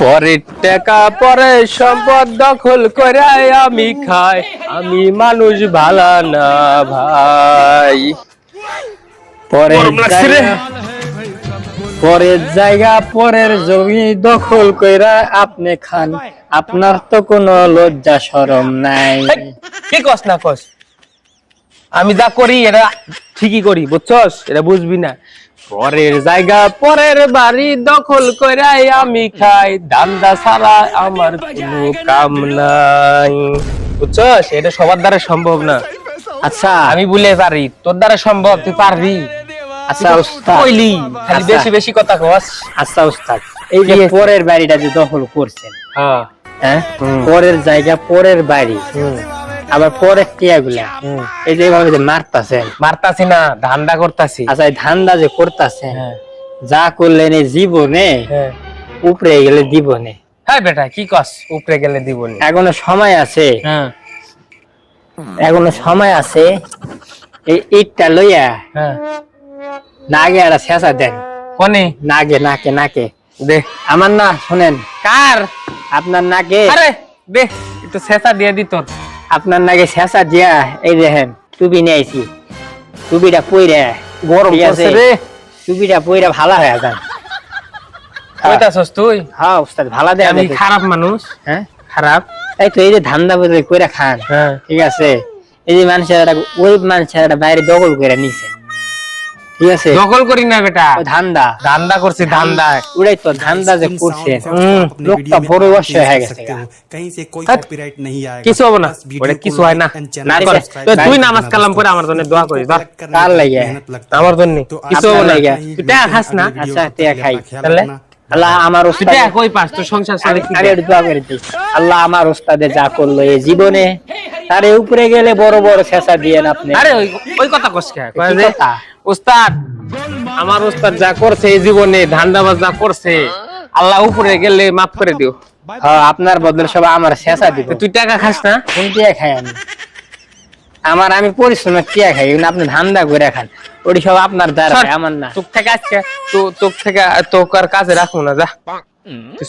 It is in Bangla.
পরের টাকা পরে সম্পদ দখল করে আমি খাই। আমি মানুষ ভালা না ভাই। পরের পরের জায়গা পরের জমি দখল কইরা আপনি খান। আপনার তো কোনো লজ্জা শরম নাই। কি কস না কস? আমি যা করি এটা ঠিকই করি বুঝছস? এটা বুঝবি না। পরের জায়গা পরের বাড়ি দখল কইরাই আমি খাই। দান্দা ছাড়া আমার কোনো কাম নাই। বুঝছস? এটা সবার দ্বারা সম্ভব না। আচ্ছা। আমি বলে পারি তোর দ্বারা সম্ভব তুই পারবি। আচ্ছা উস্তাদ কইলি খালি আচ্ছা। বেশি বেশি কথা কস। আচ্ছা উস্তাদ এই যে পরের বাড়িটা যে দখল করছেন হ্যাঁ। হ্যাঁ? পরের জায়গা পরের বাড়ি। আবার পরে টিয়াগুলা। এই যে এইভাবে যে মারতাছেন মারতাছি না ধান্দা করতাছি। আচ্ছা এই ধান্দা যে করতাছেন হ্যাঁ। যা করলেন এই জীবনে হ্যাঁ। উপরে গেলে জীবনে হ্যাঁ বেটা কি কস? উপরে গেলে দিবনি। এখনও সময় আছে। হ্যাঁ। এখনও সময় আছে। এই ইটটা লইয়া হ্যাঁ। নাগে একটা শেষা দেন। কোনে? নাগে নাকে নাকে। দে। আমার না শুনেন। কার? আপনার নাকে। আরে দে একটু শেষা দিয়ে দি তোর। আপনার নাকি শেষা দিয়া এই দেখেন টুপি নিয়েছি টুপিটা পইরে গরম? পড়ছে রে। টুপিটা পইরে ভালো হয়ে যান। কইতাছস তুই? হ্যাঁ উস্তাদ ভালো দেয় আমি খারাপ মানুষ। হ্যাঁ? খারাপ? এই তো এই যে ধান্দা বদলে কইরা খান হ্যাঁ। ঠিক আছে? এই যে মানুষের একটা- ওই মানুষের বাইরে দখল করে নিছে। ঠিক আছে দখল করি না বেটা ওই ধান্দা ধান্দা করছি ধান্দা ওটাই তো ধান্দা যে করছেন হুম, লোকটা বড় বয়স হয়ে গেছে গা। कहीं से कोई হ্যাট, कॉपीराइट नहीं आएगा কিছু হবে না बस वीडियो ওটা को কিছু হয় না like and channel না को কর subscribe তো करना তুই ना নামাজ কালাম করে আমার জন্য দোয়া করিস ধর करने কার में লাগে? मेहनत लगता है। আমার জন্য तो কিছু आप হবে না লাগে? তুই টাকা খাস না अगले আচ্ছা, वीडियो টিয়া को খাই। अपना ख्याल তাহলে? रखना। আল্লাহ আমার তুই ওস্তাদ টাকা কই পাস তোর সংসার চলে কি আরে একটু দোয়া করে দিই। আল্লাহ আমার ওস্তাদে যা করলো এই জীবনে তারে উপরে গেলে বড় বড় শেষা দিয়েন আপনি আরে ওই ওই কথা কস কে কয় কি যে, কথা? উস্তাদ আমার উস্তাদ যা করছে এই জীবনে ধান্দাবাজ যা করছে আল্লাহ উপরে গেলে মাফ করে দিও। হ্যাঁ, আপনার বদলে সব আমার শেষা দিব। তুই টাকা খাস না? কোন টিয়া খাই আমি। আমার আমি পরিশ্রমে টিয়া খাই আপনি ধান্দা করে খান। ওটি সব আপনার দ্বারা আমার না। তোর থেকে আজকে তো তোর থেকে তোকে আর কাজে রাখব না যা। তুই